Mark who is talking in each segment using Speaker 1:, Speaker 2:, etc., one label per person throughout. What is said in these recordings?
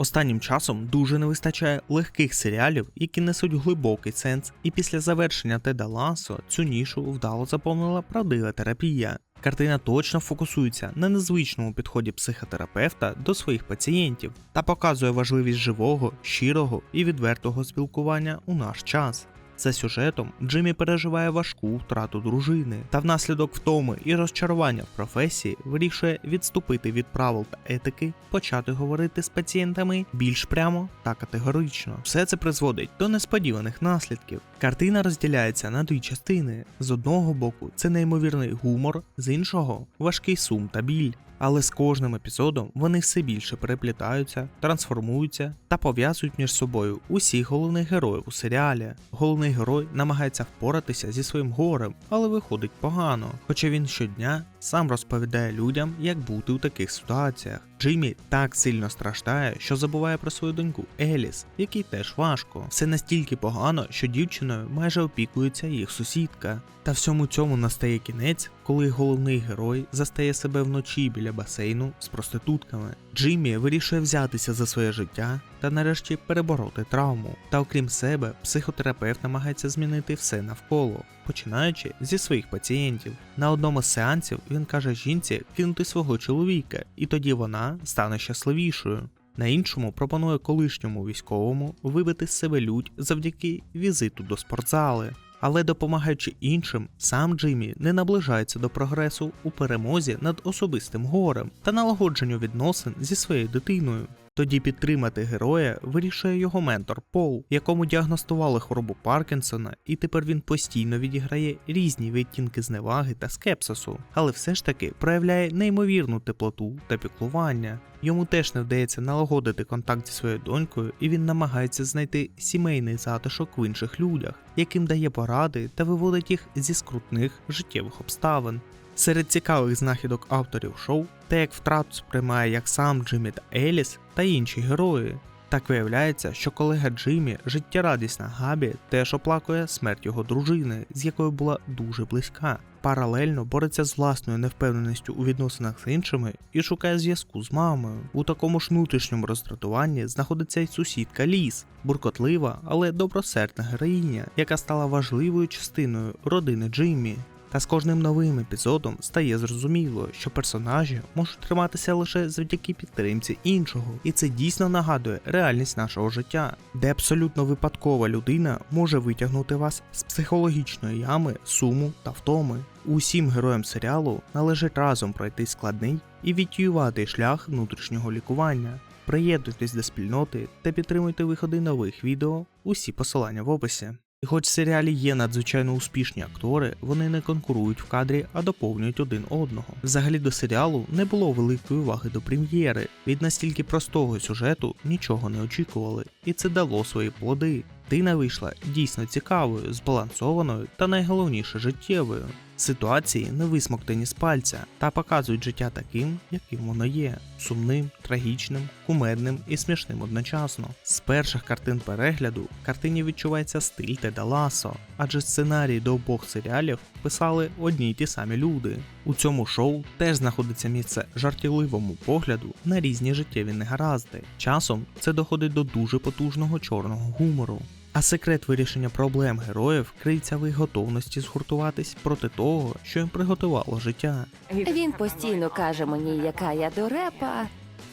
Speaker 1: Останнім часом дуже не вистачає легких серіалів, які несуть глибокий сенс, і після завершення Теда Ласо цю нішу вдало заповнила правдива терапія. Картина точно фокусується на незвичному підході психотерапевта до своїх пацієнтів та показує важливість живого, щирого і відвертого спілкування у наш час. За сюжетом Джиммі переживає важку втрату дружини та внаслідок втоми і розчарування в професії вирішує відступити від правил та етики, почати говорити з пацієнтами більш прямо та категорично. Все це призводить до несподіваних наслідків. Картина розділяється на дві частини: з одного боку, це неймовірний гумор, з іншого важкий сум та біль. Але з кожним епізодом вони все більше переплітаються, трансформуються та пов'язують між собою усіх головних героїв у серіалі. Головний герой намагається впоратися зі своїм горем, але виходить погано, хоча він щодня сам розповідає людям, як бути у таких ситуаціях. Джиммі так сильно страждає, що забуває про свою доньку Еліс, якій теж важко. Все настільки погано, що дівчиною майже опікується їх сусідка. Та всьому цьому настає кінець, коли головний герой застає себе вночі біля басейну з проститутками. Джиммі вирішує взятися за своє життя та нарешті перебороти травму. Та окрім себе, психотерапевт намагається змінити все навколо, починаючи зі своїх пацієнтів. На одному з сеансів він каже жінці кинути свого чоловіка, і тоді вона стане щасливішою. На іншому пропонує колишньому військовому вибити з себе лють завдяки візиту до спортзали. Але допомагаючи іншим, сам Джиммі не наближається до прогресу у перемозі над особистим горем та налагодженню відносин зі своєю дитиною. Тоді підтримати героя вирішує його ментор Пол, якому діагностували хворобу Паркінсона, і тепер він постійно відіграє різні відтінки зневаги та скепсису, але все ж таки проявляє неймовірну теплоту та піклування. Йому теж не вдається налагодити контакт зі своєю донькою, і він намагається знайти сімейний затишок в інших людях, яким дає поради та виводить їх зі скрутних життєвих обставин. Серед цікавих знахідок авторів шоу те, як втрату сприймає як сам Джиммі та Еліс та інші герої. Так виявляється, що колега Джиммі, життєрадісна Габі, теж оплакує смерть його дружини, з якою була дуже близька. Паралельно бореться з власною невпевненістю у відносинах з іншими і шукає зв'язку з мамою. У такому ж внутрішньому роздратуванні знаходиться й сусідка Ліс, буркотлива, але добросердна героїня, яка стала важливою частиною родини Джиммі. Та з кожним новим епізодом стає зрозуміло, що персонажі можуть триматися лише завдяки підтримці іншого, і це дійсно нагадує реальність нашого життя, де абсолютно випадкова людина може витягнути вас з психологічної ями, суму та втоми. Усім героям серіалу належить разом пройти складний і відтіювати шлях внутрішнього лікування. Приєднуйтесь до спільноти та підтримуйте виходи нових відео. Усі посилання в описі. І хоч в серіалі є надзвичайно успішні актори, вони не конкурують в кадрі, а доповнюють один одного. Взагалі до серіалу не було великої уваги до прем'єри. Від настільки простого сюжету нічого не очікували, і це дало свої плоди. Тина вийшла дійсно цікавою, збалансованою та найголовніше життєвою. Ситуації не висмоктані з пальця та показують життя таким, яким воно є: сумним, трагічним, кумедним і смішним одночасно. З перших картин перегляду картині відчувається стиль Теда Ласо, адже сценарії до обох серіалів писали одні й ті самі люди. У цьому шоу теж знаходиться місце жартівливому погляду на різні життєві негаразди. Часом це доходить до дуже потужного чорного гумору. А секрет вирішення проблем героїв криється в їх готовності згуртуватись проти того, що їм приготувало життя.
Speaker 2: Він постійно каже мені, яка я дурепа,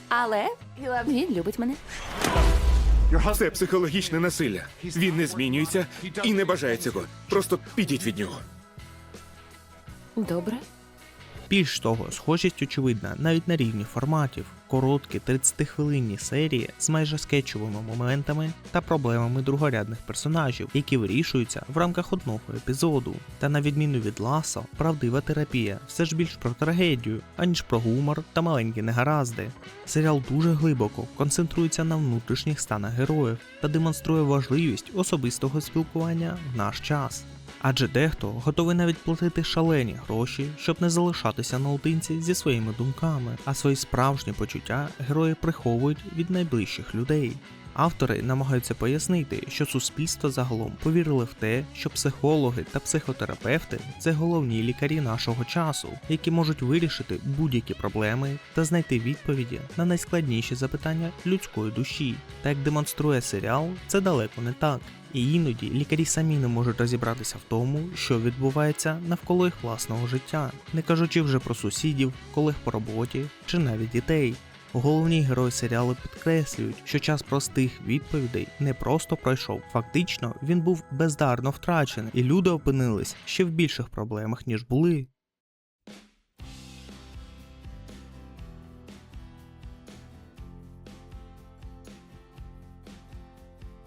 Speaker 2: але він любить мене.
Speaker 3: Це психологічне насилля. Він не змінюється і не бажає цього. Просто підіть від нього.
Speaker 2: Добре.
Speaker 1: Більш того, схожість очевидна навіть на рівні форматів, короткі 30-хвилинні серії з майже скетчовими моментами та проблемами другорядних персонажів, які вирішуються в рамках одного епізоду. Та на відміну від Ласо, правдива терапія все ж більш про трагедію, аніж про гумор та маленькі негаразди. Серіал дуже глибоко концентрується на внутрішніх станах героїв та демонструє важливість особистого спілкування в наш час. Адже дехто готовий навіть платити шалені гроші, щоб не залишатися наодинці зі своїми думками, а свої справжні почуття герої приховують від найближчих людей. Автори намагаються пояснити, що суспільство загалом повірило в те, що психологи та психотерапевти це головні лікарі нашого часу, які можуть вирішити будь-які проблеми та знайти відповіді на найскладніші запитання людської душі. Та як демонструє серіал, це далеко не так. І іноді лікарі самі не можуть розібратися в тому, що відбувається навколо їх власного життя, не кажучи вже про сусідів, колег по роботі чи навіть дітей. Головні герої серіалу підкреслюють, що час простих відповідей не просто пройшов. Фактично, він був бездарно втрачений, і люди опинились ще в більших проблемах, ніж були.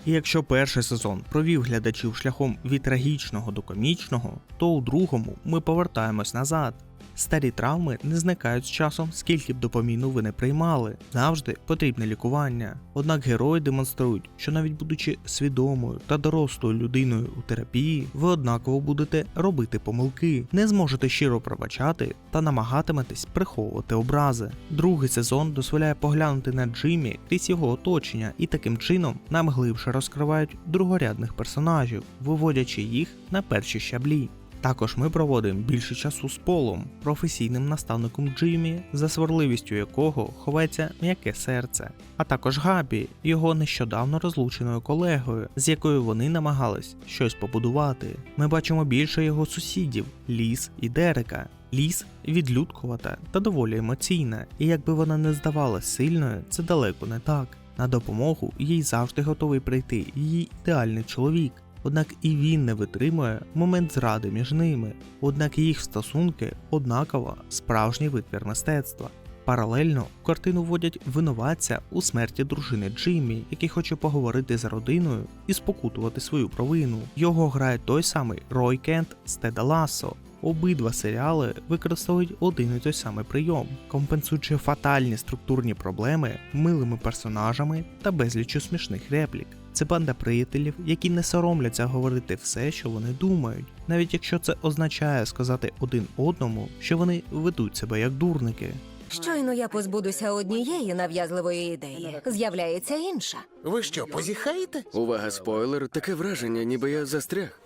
Speaker 1: І якщо перший сезон провів глядачів шляхом від трагічного до комічного, то у другому ми повертаємось назад. Старі травми не зникають з часом, скільки б допоміну ви не приймали. Завжди потрібне лікування. Однак герої демонструють, що навіть будучи свідомою та дорослою людиною у терапії, ви однаково будете робити помилки, не зможете щиро пробачати та намагатиметесь приховувати образи. Другий сезон дозволяє поглянути на Джиммі крізь його оточення і таким чином нам глибше розкривають другорядних персонажів, виводячи їх на перші щаблі. Також ми проводимо більше часу з Полом, професійним наставником Джиммі, за сварливістю якого ховається м'яке серце, а також Габі, його нещодавно розлученою колегою, з якою вони намагались щось побудувати. Ми бачимо більше його сусідів Ліс і Дерека. Ліс відлюдкувата та доволі емоційна, і якби вона не здавалась сильною, це далеко не так. На допомогу їй завжди готовий прийти її ідеальний чоловік. Однак і він не витримує момент зради між ними. Однак їх стосунки однаково справжній витвір мистецтва. Паралельно в картину вводять винуватця у смерті дружини Джиммі, який хоче поговорити з родиною і спокутувати свою провину. Його грає той самий Рой Кент з Теда Лассо. Обидва серіали використовують один і той самий прийом, компенсуючи фатальні структурні проблеми милими персонажами та безліччю смішних реплік. Це банда приятелів, які не соромляться говорити все, що вони думають, навіть якщо це означає сказати один одному, що вони ведуть себе як дурники.
Speaker 4: Щойно я позбудуся однієї нав'язливої ідеї. З'являється інша.
Speaker 5: Ви що, позіхаєте?
Speaker 6: Увага, спойлер, таке враження, ніби я застряг.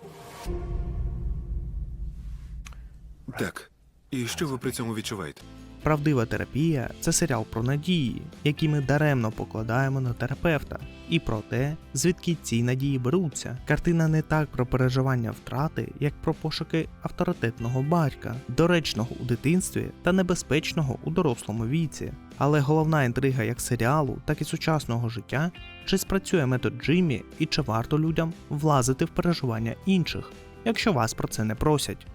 Speaker 3: Так. І що ви при цьому відчуваєте?
Speaker 1: Правдива терапія це серіал про надії, які ми даремно покладаємо на терапевта, і про те, звідки ці надії беруться. Картина не так про переживання втрати, як про пошуки авторитетного батька, доречного у дитинстві та небезпечного у дорослому віці. Але головна інтрига як серіалу, так і сучасного життя, чи спрацює метод Джиммі і чи варто людям влазити в переживання інших, якщо вас про це не просять.